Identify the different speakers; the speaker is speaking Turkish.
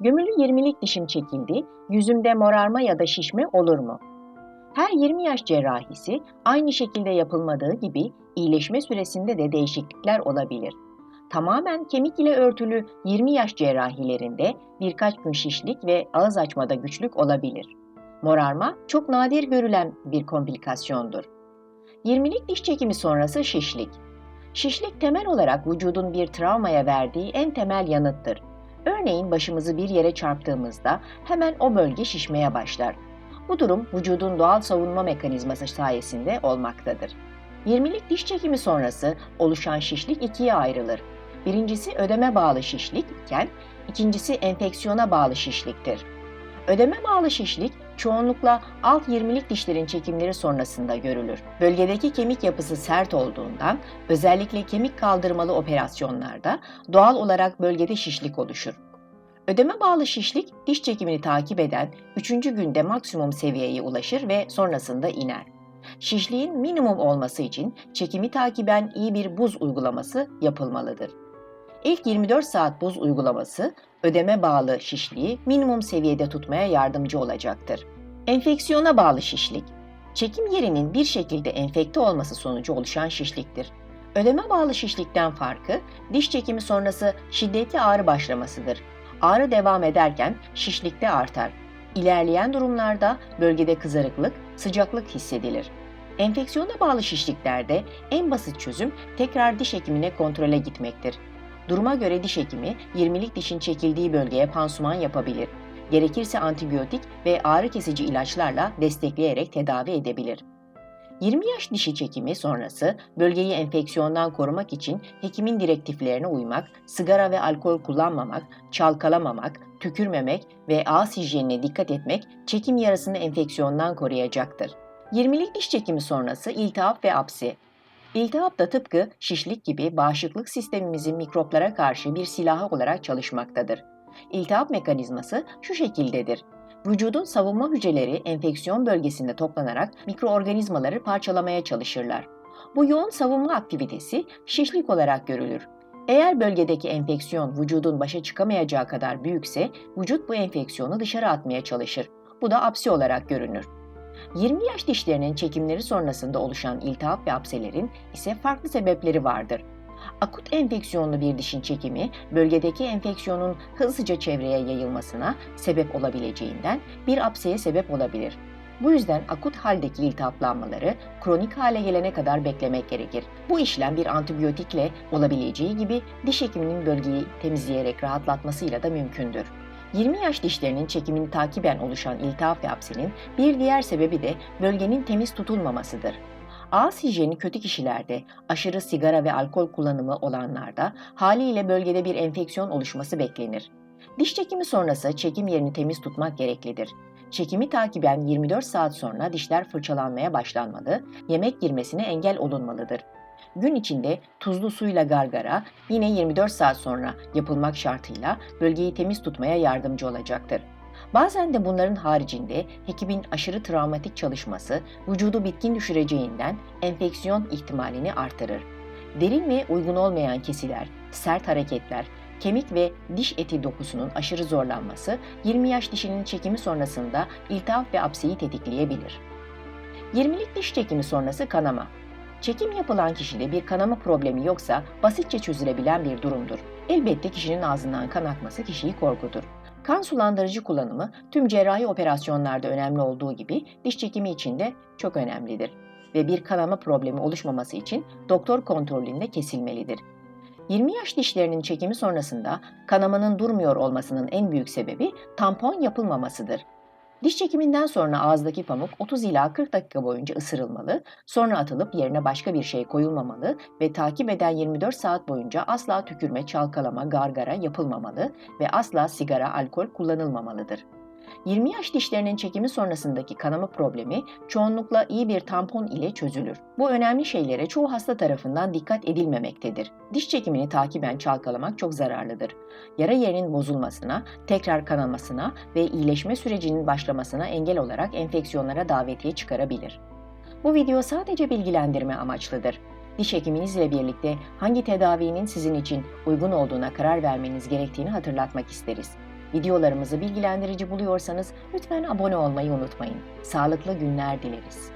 Speaker 1: Gömülü 20'lik dişim çekildi, yüzümde morarma ya da şişme olur mu? Her 20 yaş cerrahisi aynı şekilde yapılmadığı gibi iyileşme süresinde de değişiklikler olabilir. Tamamen kemik ile örtülü 20 yaş cerrahilerinde birkaç gün şişlik ve ağız açmada güçlük olabilir. Morarma çok nadir görülen bir komplikasyondur. 20'lik diş çekimi sonrası şişlik. Şişlik temel olarak vücudun bir travmaya verdiği en temel yanıttır. Örneğin başımızı bir yere çarptığımızda hemen o bölge şişmeye başlar. Bu durum vücudun doğal savunma mekanizması sayesinde olmaktadır. 20'lik diş çekimi sonrası oluşan şişlik ikiye ayrılır. Birincisi ödeme bağlı şişlik iken ikincisi enfeksiyona bağlı şişliktir. Ödeme bağlı şişlik çoğunlukla alt 20'lik dişlerin çekimleri sonrasında görülür. Bölgedeki kemik yapısı sert olduğundan özellikle kemik kaldırmalı operasyonlarda doğal olarak bölgede şişlik oluşur. Ödeme bağlı şişlik diş çekimini takip eden 3. günde maksimum seviyeye ulaşır ve sonrasında iner. Şişliğin minimum olması için çekimi takiben iyi bir buz uygulaması yapılmalıdır. İlk 24 saat buz uygulaması ödeme bağlı şişliği minimum seviyede tutmaya yardımcı olacaktır. Enfeksiyona bağlı şişlik. Çekim yerinin bir şekilde enfekte olması sonucu oluşan şişliktir. Ödeme bağlı şişlikten farkı diş çekimi sonrası şiddetli ağrı başlamasıdır. Ağrı devam ederken şişlik de artar. İlerleyen durumlarda bölgede kızarıklık, sıcaklık hissedilir. Enfeksiyona bağlı şişliklerde en basit çözüm tekrar diş hekimine kontrole gitmektir. Duruma göre diş hekimi 20'lik dişin çekildiği bölgeye pansuman yapabilir. Gerekirse antibiyotik ve ağrı kesici ilaçlarla destekleyerek tedavi edebilir. 20 yaş dişi çekimi sonrası bölgeyi enfeksiyondan korumak için hekimin direktiflerine uymak, sigara ve alkol kullanmamak, çalkalamamak, tükürmemek ve ağız hijyenine dikkat etmek çekim yarasını enfeksiyondan koruyacaktır. 20'lik diş çekimi sonrası iltihap ve apsi. İltihap da tıpkı şişlik gibi bağışıklık sistemimizin mikroplara karşı bir silahı olarak çalışmaktadır. İltihap mekanizması şu şekildedir. Vücudun savunma hücreleri enfeksiyon bölgesinde toplanarak mikroorganizmaları parçalamaya çalışırlar. Bu yoğun savunma aktivitesi şişlik olarak görülür. Eğer bölgedeki enfeksiyon vücudun başa çıkamayacağı kadar büyükse vücut bu enfeksiyonu dışarı atmaya çalışır. Bu da apsi olarak görünür. 20 yaş dişlerinin çekimleri sonrasında oluşan iltihap ve apselerin ise farklı sebepleri vardır. Akut enfeksiyonlu bir dişin çekimi bölgedeki enfeksiyonun hızlıca çevreye yayılmasına sebep olabileceğinden bir apseye sebep olabilir. Bu yüzden akut haldeki iltihaplanmaları kronik hale gelene kadar beklemek gerekir. Bu işlem bir antibiyotikle olabileceği gibi diş hekiminin bölgeyi temizleyerek rahatlatmasıyla da mümkündür. 20 yaş dişlerinin çekimini takiben oluşan iltihap ve apsenin bir diğer sebebi de bölgenin temiz tutulmamasıdır. Ağız hijyeni kötü kişilerde, aşırı sigara ve alkol kullanımı olanlarda haliyle bölgede bir enfeksiyon oluşması beklenir. Diş çekimi sonrası çekim yerini temiz tutmak gereklidir. Çekimi takiben 24 saat sonra dişler fırçalanmaya başlanmalı, yemek girmesine engel olunmalıdır. Gün içinde tuzlu suyla gargara yine 24 saat sonra yapılmak şartıyla bölgeyi temiz tutmaya yardımcı olacaktır. Bazen de bunların haricinde hekimin aşırı travmatik çalışması vücudu bitkin düşüreceğinden enfeksiyon ihtimalini artırır. Derin ve uygun olmayan kesiler, sert hareketler, kemik ve diş eti dokusunun aşırı zorlanması 20 yaş dişinin çekimi sonrasında iltihap ve apseyi tetikleyebilir. 20'lik diş çekimi sonrası kanama. Çekim yapılan kişide bir kanama problemi yoksa basitçe çözülebilen bir durumdur. Elbette kişinin ağzından kan akması kişiyi korkutur. Kan sulandırıcı kullanımı tüm cerrahi operasyonlarda önemli olduğu gibi diş çekimi için de çok önemlidir ve bir kanama problemi oluşmaması için doktor kontrolünde kesilmelidir. 20 yaş dişlerinin çekimi sonrasında kanamanın durmuyor olmasının en büyük sebebi tampon yapılmamasıdır. Diş çekiminden sonra ağızdaki pamuk 30 ila 40 dakika boyunca ısırılmalı, sonra atılıp yerine başka bir şey koyulmamalı ve takip eden 24 saat boyunca asla tükürme, çalkalama, gargara yapılmamalı ve asla sigara, alkol kullanılmamalıdır. 20 yaş dişlerinin çekimi sonrasındaki kanama problemi çoğunlukla iyi bir tampon ile çözülür. Bu önemli şeylere çoğu hasta tarafından dikkat edilmemektedir. Diş çekimini takiben çalkalamak çok zararlıdır. Yara yerinin bozulmasına, tekrar kanamasına ve iyileşme sürecinin başlamasına engel olarak enfeksiyonlara davetiye çıkarabilir. Bu video sadece bilgilendirme amaçlıdır. Diş hekiminizle birlikte hangi tedavinin sizin için uygun olduğuna karar vermeniz gerektiğini hatırlatmak isteriz. Videolarımızı bilgilendirici buluyorsanız lütfen abone olmayı unutmayın. Sağlıklı günler dileriz.